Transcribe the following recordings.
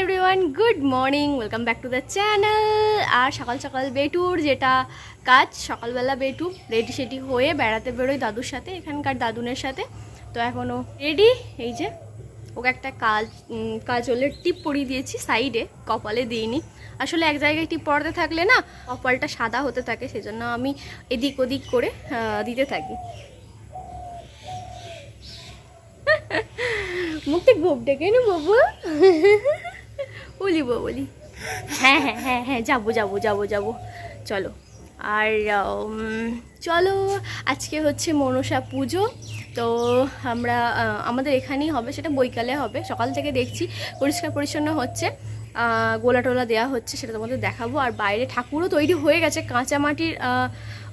Everyone good morning welcome back to the channel আর সকাল সকাল বেটুর যেটা কাজ, সকালবেলা বেটু রেডি সেডি হয়ে বেড়াতে বেরোই দাদুর সাথে, এখানকার দাদুনের সাথে। তো এখনও রেডি এই যে ওকে একটা কাজ কাজলের টিপ পরিয়ে দিয়েছি সাইডে, কপালে দিইনি। আসলে এক জায়গায় টিপ পরাতে থাকলে না, কপালটা সাদা হতে থাকে, সেজন্য আমি এদিক ওদিক করে দিতে থাকি। মুখটা গোপ ডেকে না বাবু। বলি বলি হ্যাঁ হ্যাঁ হ্যাঁ হ্যাঁ যাব যাব যাব যাব। চলো। আর চলো, আজকে হচ্ছে মনসা পুজো। তো আমরা আমাদের এখানেই হবে, সেটা বৈকালে হবে। সকাল থেকে দেখছি, পরিষ্কার পরিচ্ছন্ন হচ্ছে। গোলা টোলা দেওয়া হচ্ছে, সেটা তোমাদের দেখাবো। আর বাইরে ঠাকুরও তৈরি হয়ে গেছে, কাঁচা মাটির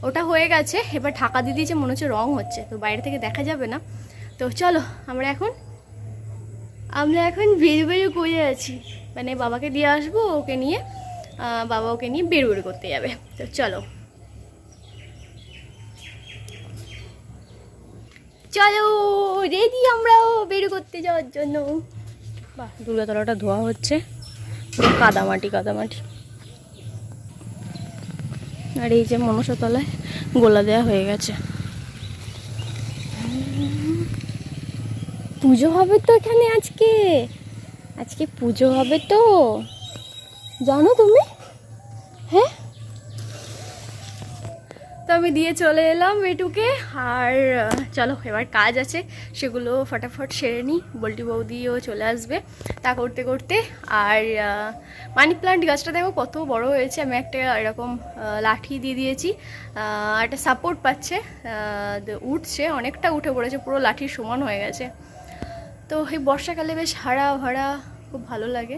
ওটা হয়ে গেছে। এবার ঢাকা দিয়ে দিয়েছে, মনে হচ্ছে রং হচ্ছে। তো বাইরে থেকে দেখা যাবে না। তো চলো, আমরা এখন আমরা এখন বেরু বেরু করে আছি। মানে বাবাকে দিয়ে আসব, ওকে নিয়ে বাবা ওকে নিয়ে বেরু বেরু করতে যাবে। তো চলো। চলো রেডি আমরাও বের করতে যাওয়ার জন্য। বাহ দুর্গাতলাটা ধোয়া হচ্ছে। কাদামাটি কাদামাটি। আর এই যে মনসাতলায় গোলা দেওয়া হয়ে গেছে। পুজো হবে তো এখানে আজকে। আজকে পুজো হবে তো। জানো তুমি? হ্যাঁ? তো আমি দিয়ে চলে এলাম বেটুকে আর, চলো, এবার কাজ আছে। সেগুলো ফটাফট সেরে নিই। বল্টি বৌদিও চলে আসবে তা করতে করতে। আর মানি প্লান্ট গাছটা দেখো কত বড় হয়েছে। আমি একটা এরকম লাঠি দিয়ে দিয়েছি। একটা সাপোর্ট পাচ্ছে। উঠছে। অনেকটা উঠে পড়েছে। পুরো লাঠির সমান হয়ে গেছে। তো এই বর্ষাকালে বেশ হারা ভাড়া খুব ভালো লাগে।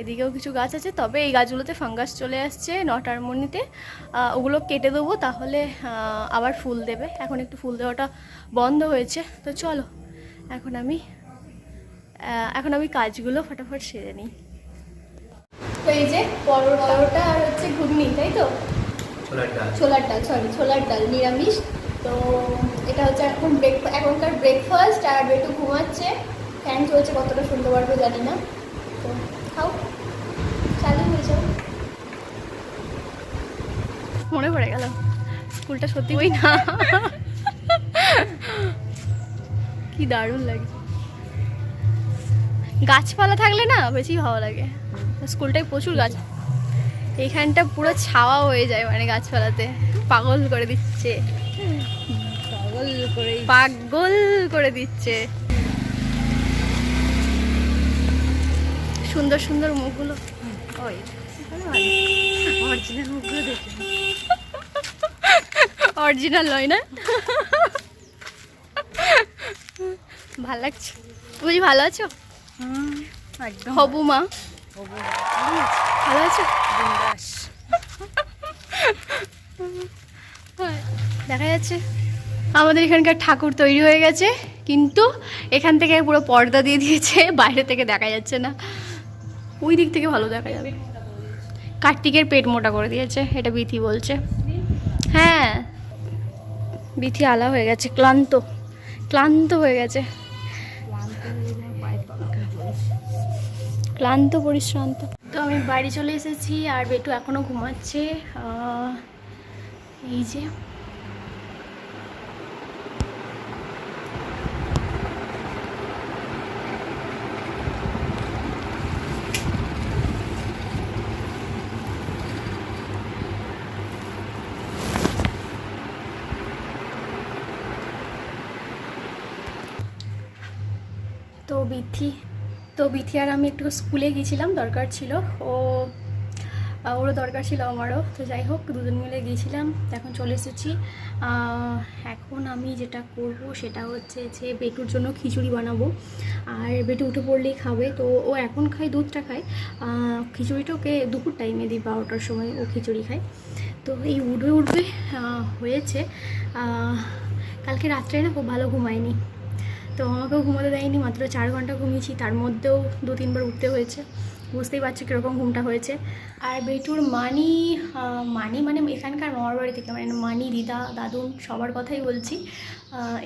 এদিকেও কিছু গাছ আছে তবে এই গাছগুলোতে ফাঙ্গাস চলে আসছে নটার মনিতে ওগুলো কেটে দেবো তাহলে আবার ফুল দেবে। এখন একটু ফুল দেওয়াটা বন্ধ হয়েছে তো চলো এখন আমি এখন আমি কাজগুলো ফটাফট সেরে নিই। তো এই যে পরোটা আর হচ্ছে ঘুগনি তাই তো? ছোলার ডাল। ছোলার ডাল সরি ছোলার ডাল নিরামিষ। তো এটা হচ্ছে এখন ব্রেক এখনকার ব্রেকফাস্ট আর একটু ঘুমাচ্ছে। ফ্যান চলছে কতটা শুনতে পারবে জানি না। তো খাও। চালু হয়ে যাও। মনে পড়ে গেল। স্কুলটা সত্যি ওই না। কি দারুণ লাগে। গাছপালা থাকলে না বেশি ভালো লাগে। স্কুলটায় প্রচুর গাছ। এইখানটা পুরো ছাওয়া হয়ে যায় মানে গাছপালাতে। পাগল করে দিচ্ছে। করে পাগল করে দিচ্ছে। সুন্দর সুন্দর মুখগুলো। ওই অরিজিনাল মুখগুলো দেখে অরিজিনাল নয় না? ভালো লাগছে? বুঝি ভালো আছো? হবু মা। ভালো আছো? দেখা যাচ্ছে। আমাদের এখানকার ঠাকুর তৈরি হয়ে গেছে, কিন্তু এখান থেকে পুরো পর্দা দিয়ে দিয়েছে, বাইরে থেকে দেখা যাচ্ছে না। ওই দিক থেকে ভালো দেখা যাবে। কার্তিকের পেট মোটা করে দিয়েছে, এটা বিথি বলছে। হ্যাঁ বিথি আলা হয়ে গেছে, ক্লান্ত। ক্লান্ত হয়ে গেছে। ক্লান্ত, পরিশ্রান্ত। তো আমি বাড়ি চলে এসেছি আর বেটু এখনও ঘুমাচ্ছে। এই যে তো বিথি। তো বিথি আর আমি একটু স্কুলে গিয়েছিলাম, দরকার ছিল। ও, ওরও দরকার ছিল আমারও। তো যাই হোক, দুজন মিলে গিয়েছিলাম, এখন চলে এসেছি। এখন আমি যেটা করব সেটা হচ্ছে যে বেটুর জন্য খিচুড়ি বানাবো। আর বেটু উঠে পড়লেই খাবে। তো ও এখন খায়, দুধটা খায়। খিচুড়িটা ওকে দুপুর টাইমে দিই, বারোটার সময় ও খিচুড়ি খায়। তো এই উঠবে উঠবে হয়েছে। কালকে রাত্রে না খুব ভালো ঘুমায়নি। তো আমাকেও ঘুমোতে দেয়নি, মাত্র চার ঘণ্টা ঘুমিয়েছি, তার মধ্যেও দু তিনবার উঠতে হয়েছে। বুঝতেই পারছি কীরকম ঘুমটা হয়েছে। আর বেটুর মানি মানি মানে এখানকার মামার থেকে মানে মানি, দিদা, দাদুন, সবার কথাই বলছি।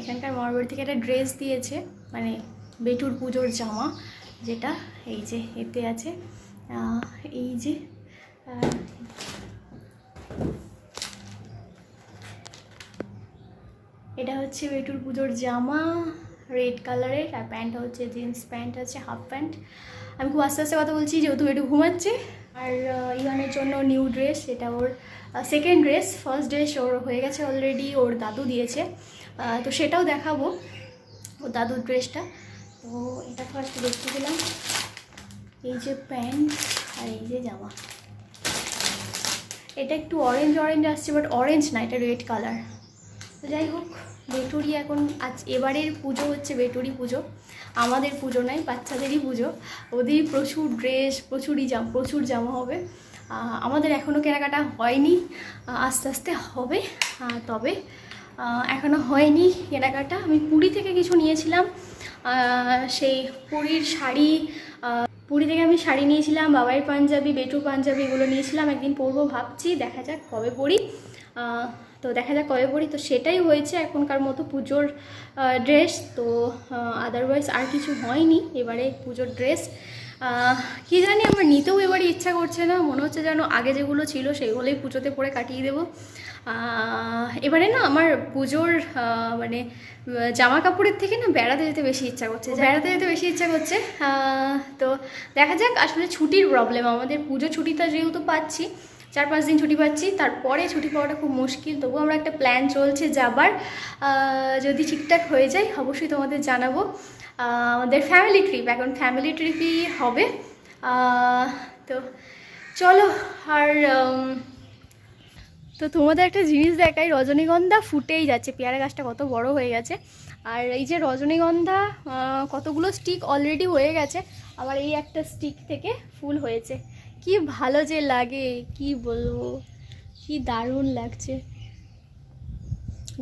এখানকার মামার বাড়ি থেকে একটা ড্রেস দিয়েছে মানে বেটুর পুজোর জামা, যেটা এই যে এতে আছে। এই যে এটা হচ্ছে বেটুর পুজোর জামা। রেড কালারের আর প্যান্টটা হচ্ছে জিন্স প্যান্ট আছে হাফ প্যান্ট আমি খুব আস্তে আস্তে কথা বলছি যেহেতু একটু ঘুমাচ্ছে। আর আহ, ইভানের জন্য নিউ ড্রেস এটা ওর সেকেন্ড ড্রেস ফার্স্ট ড্রেস ওর হয়ে গেছে অলরেডি ওর দাদু দিয়েছে। তো সেটাও দেখাবো ওর দাদুর ড্রেসটা তো এটা ফার্স্ট দেখতে দিলাম এই যে প্যান্ট আর এই যে জামা। এটা একটু অরেঞ্জ অরেঞ্জ আসছে বাট অরেঞ্জ না এটা রেড কালার তো যাই হোক, বেটুরি এখন আজ এবারের পুজো হচ্ছে বেটুরি পুজো। আমাদের পুজো নয়, বাচ্চাদেরই পুজো। ওদেরই প্রচুর ড্রেস প্রচুরই জাম, প্রচুর জামা হবে। আমাদের এখনও কেনাকাটা হয়নি। আস্তে আস্তে হবে। তবে এখনও হয়নি কেনাকাটা। আমি পুরী থেকে কিছু নিয়েছিলাম। সেই পুরীর শাড়ি পুরী থেকে আমি শাড়ি নিয়েছিলাম বাবাই পাঞ্জাবি বেটু পাঞ্জাবি এগুলো নিয়েছিলাম। একদিন পরবো ভাবছি, দেখা যাক কবে পরি। তো দেখা যাক কবে পরি তো সেটাই হয়েছে এখনকার মতো পুজোর ড্রেস তো আদারওয়াইজ আর কিছু হয়নি এবারে পুজোর ড্রেস কি জানি আমার নিতেও এবারে ইচ্ছা করছে না। মনে হচ্ছে যেন আগে যেগুলো ছিল সেগুলোই পুজোতে পরে কাটিয়ে দেবো। এবারে না আমার পুজোর মানে জামা কাপড়ের থেকে না বেড়াতে যেতে বেশি ইচ্ছা করছে। বেড়াতে যেতে বেশি ইচ্ছা করছে। তো দেখা যাক আসলে ছুটির প্রবলেম আমাদের পুজো ছুটিটা যেহেতু পাচ্ছি চার পাঁচ দিন ছুটি পাচ্ছি, তারপরে ছুটি পাওয়াটা খুব মুশকিল। তবু আমরা একটা প্ল্যান চলছে যাবার। যদি ঠিকঠাক হয়ে যায়, অবশ্যই তোমাদের জানাব। আমাদের ফ্যামিলি ট্রিপ এখন ফ্যামিলি ট্রিপই হবে। তো চলো, আর তো তোমাদের একটা জিনিস দেখাই, রজনীগন্ধা ফুটেই যাচ্ছে। পেয়ারা গাছটা কত বড় হয়ে গেছে। আর এই যে রজনীগন্ধা কতগুলো স্টিক অলরেডি হয়ে গেছে। আবার এই একটা স্টিক থেকে ফুল হয়েছে। কি ভালো যে লাগে, কি বলব? কি দারুণ লাগছে।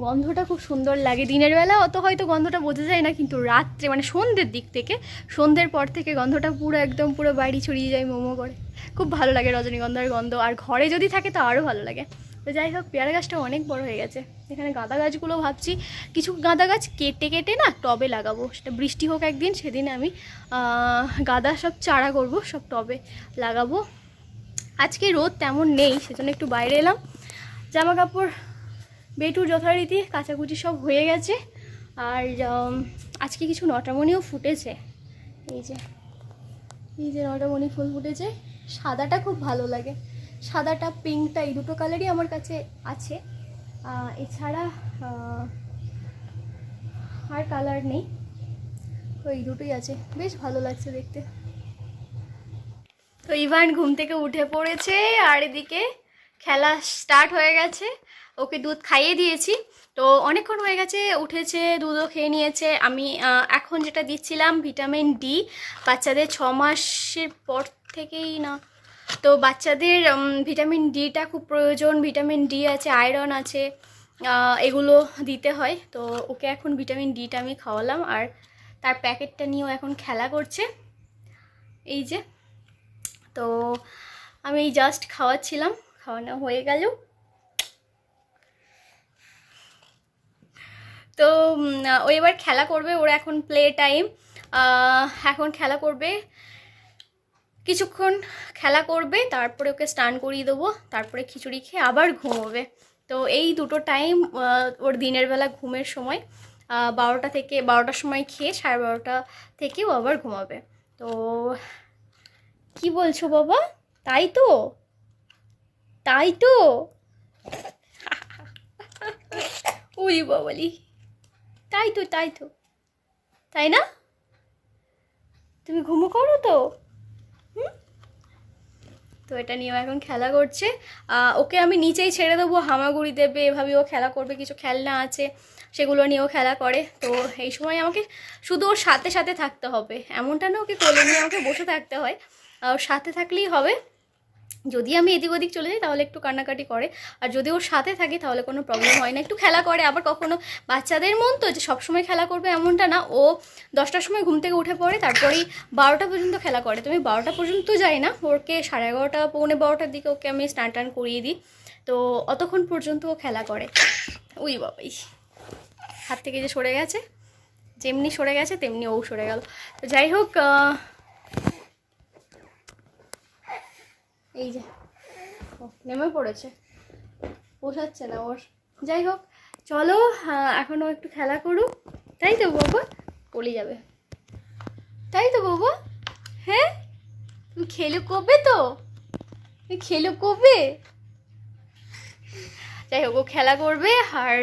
গন্ধটা খুব সুন্দর লাগে। দিনের বেলা অত হয়তো গন্ধটা বোঝা যায় না, কিন্তু রাত্রে মানে সন্ধ্যের দিক থেকে, সন্ধ্যের পর থেকে গন্ধটা পুরো একদম পুরো বাড়ি ছড়িয়ে যায় মোমো করে। খুব ভালো লাগে রজনীগন্ধার গন্ধ। আর ঘরে যদি থাকে তো আরও ভালো লাগে। তো যাই হোক, পেয়ারা গাছটা অনেক বড় হয়ে গেছে। এখানে গাঁদা গাছগুলো ভাবছি, কিছু গাঁদা গাছ কেটে কেটে না টবে লাগাবো। সেটা বৃষ্টি হোক একদিন, সেদিন আমি গাঁদা সব চারা করব, সব টবে লাগাবো। আজকে রোদ তেমন নেই, সেজন্য একটু বাইরে এলাম। জামা কাপড় বেটুর যথারীতি, কাচাকুচি সব হয়ে গেছে। আর আজকে কিছু নটামণিও ফুটেছে। এই যে এই যে নটামণি ফুল ফুটেছে, সাদাটা খুব ভালো লাগে। সাদাটা পিঙ্কটা এই দুটো কালারই আমার কাছে আছে। এছাড়া আর কালার নেই। তো এই দুটোই আছে। বেশ ভালো লাগছে দেখতে। তো ইভান ঘুম থেকে উঠে পড়েছে, আর এদিকে খেলা স্টার্ট হয়ে গেছে। ওকে দুধ খাইয়ে দিয়েছি। তো অনেকক্ষণ হয়ে গেছে, উঠেছে, দুধও খেয়ে নিয়েছে। আমি এখন যেটা দিচ্ছিলাম ভিটামিন ডি, বাচ্চাদের ছ মাসের পর থেকেই না তো বাচ্চাদের ভিটামিন ডিটা খুব প্রয়োজন, ভিটামিন ডি আছে আয়রন আছে এগুলো দিতে হয়। তো ওকে এখন ভিটামিন ডিটা আমি খাওয়ালাম আর তার প্যাকেটটা নিয়েও এখন খেলা করছে। এই যে, তো আমি জাস্ট খাওয়াচ্ছিলাম, খাওয়ানো হয়ে গেল। তো ও এবার খেলা করবে, ওর এখন প্লে টাইম এখন খেলা করবে। কিছুক্ষণ খেলা করবে, তারপরে ওকে স্নান করিয়ে দেবো, তারপরে খিচুড়ি খেয়ে আবার ঘুমোবে। তো এই দুটো টাইম ওর দিনের বেলা ঘুমের সময় বারোটা থেকে, বারোটার সময় খেয়ে সাড়ে বারোটা থেকে ও আবার ঘুমাবে। তো কি বলছো বাবা? তাই তো? তাই তো? উরি বাবালি তাই তো তাই তো। তাই না? তুমি ঘুমো করো তো? তো এটা নিয়েও এখন খেলা করছে। ওকে আমি নিচেই ছেড়ে দেবো, হামাগুড়ি দেবে, এভাবে ও খেলা করবে, কিছু খেলনা আছে, সেগুলো নিয়েও খেলা করে। তো এই সময় আমাকে শুধু ওর সাথে সাথে থাকতে হবে। এমনটা না ওকে কোলে নিয়ে আমাকে বসে থাকতে হয়। আর ওর সাথে থাকলেই হবে। যদি আমি এদিক ওদিক চলে যাই, তাহলে একটু কান্নাকাটি করে। আর যদি ওর সাথে থাকি, তাহলে কোনো প্রবলেম হয় না। একটু খেলা করে। আবার কখনো বাচ্চাদের মন তো যে সবসময় খেলা করবে এমনটা না। ও দশটার সময় ঘুম থেকে উঠে পড়ে, তারপরেই বারোটা পর্যন্ত খেলা করে। তুমি বারোটা পর্যন্ত যাই না। ওরকে সাড়ে এগারোটা, পৌনে বারোটার দিকে ওকে আমি স্নান টান করিয়ে দিই। তো অতক্ষণ পর্যন্ত ও খেলা করে। উই বাবাই। হাত থেকে যে সরে গেছে, যেমনি সরে গেছে, তেমনি ও সরে গেল। তো যাই হোক এই যে নেমে পড়েছে। পোষাচ্ছে না ওর। যাই হোক চলো আহ, এখনও একটু খেলা করুক। তাই তো বাবা পড়ে যাবে। তাই তো বাবা হ্যাঁ? তুমি খেলো কবে তো? তুমি খেলো কবে? যাই হোক ও খেলা করবে আর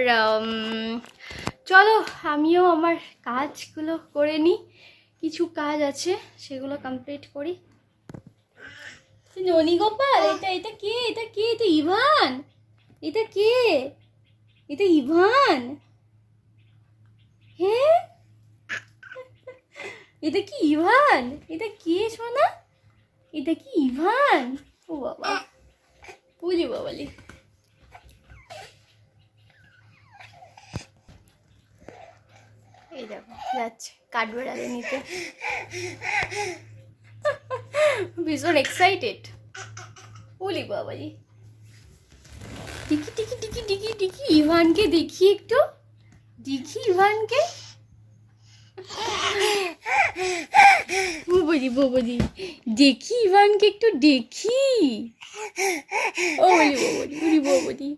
চলো আমিও আমার কাজগুলো করে নিই। কিছু কাজ আছে সেগুলো কমপ্লিট করি। ননি গোপাল এটা এটা কে? এটা কে? এটা ইভান? এটা কে? এটা ইভান? হ্যাঁ এটা কি ইভান? এটা কে সোনা? এটা কি ইভান? ও বাবা। বুঝি বাবালি এই দেখো যাচ্ছে কাঠবেড়ালে নিতে। ভীষণ এক্সাইটেড বলি বাবালি টিকি টিকি টিকি টিকি টিকি ইভানকে দেখি একটু। দেখি ইভানকে বৌদি বৌদি দেখি ইভানকে একটু, দেখি। ও বলি বৌদি বলি বৌদি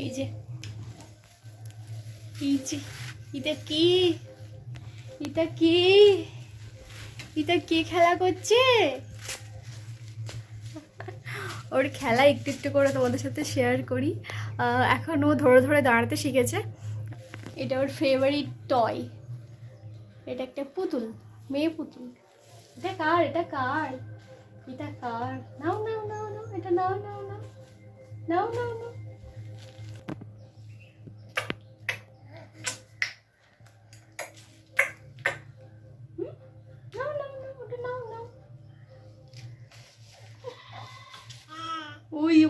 এই যে। এই যে। এটা কি? এটা কি? এটা কে খেলা করছে? ওর খেলা একটু একটু করে তোমাদের সাথে শেয়ার করি। এখন ও ধরে ধরে দাঁড়াতে শিখেছে। এটা ওর ফেভারিট টয় এটা একটা পুতুল, মেয়ে পুতুল। এটা কার? এটা কার? এটা কার? নাও নাও নাও নাও, এটা নাও নাও নাও। নাও নাও নাও।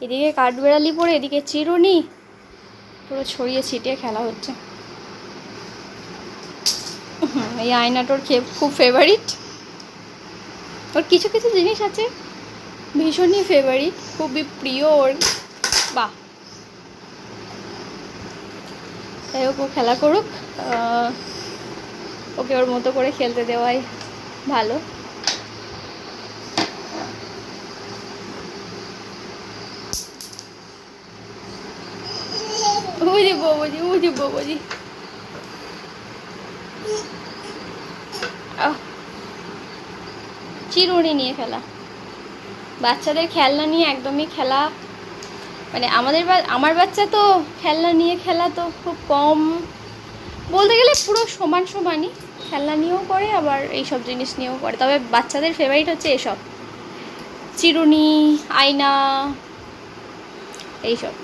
এদিকে কাঠবেড়ালি পরে এদিকে চিরুনি। পুরো ছড়িয়ে ছিটিয়ে খেলা হচ্ছে। এই আয়নাটোর খেয়ে খুব ফেভারিট ওর কিছু কিছু জিনিস আছে ভীষণই ফেভারিট খুবই প্রিয় ওর। বাহ। যাই হোক, ও খেলা করুক। ওকে ওর মতো করে খেলতে দেওয়াই ভালো। ওরে বাবাজি ওরে বাবাজি চিরুনি নিয়ে খেলা। বাচ্চাদের খেলনা নিয়ে একদমই খেলা। মানে আমাদের আমার বাচ্চা তো খেলনা নিয়ে খেলা তো খুব কম। বলতে গেলে পুরো সমান সমানই। খেলনা নিয়েও করে, আবার এইসব জিনিস নিয়েও করে। তবে বাচ্চাদের ফেভারিট হচ্ছে এসব। চিরুনি, আয়না, এইসব।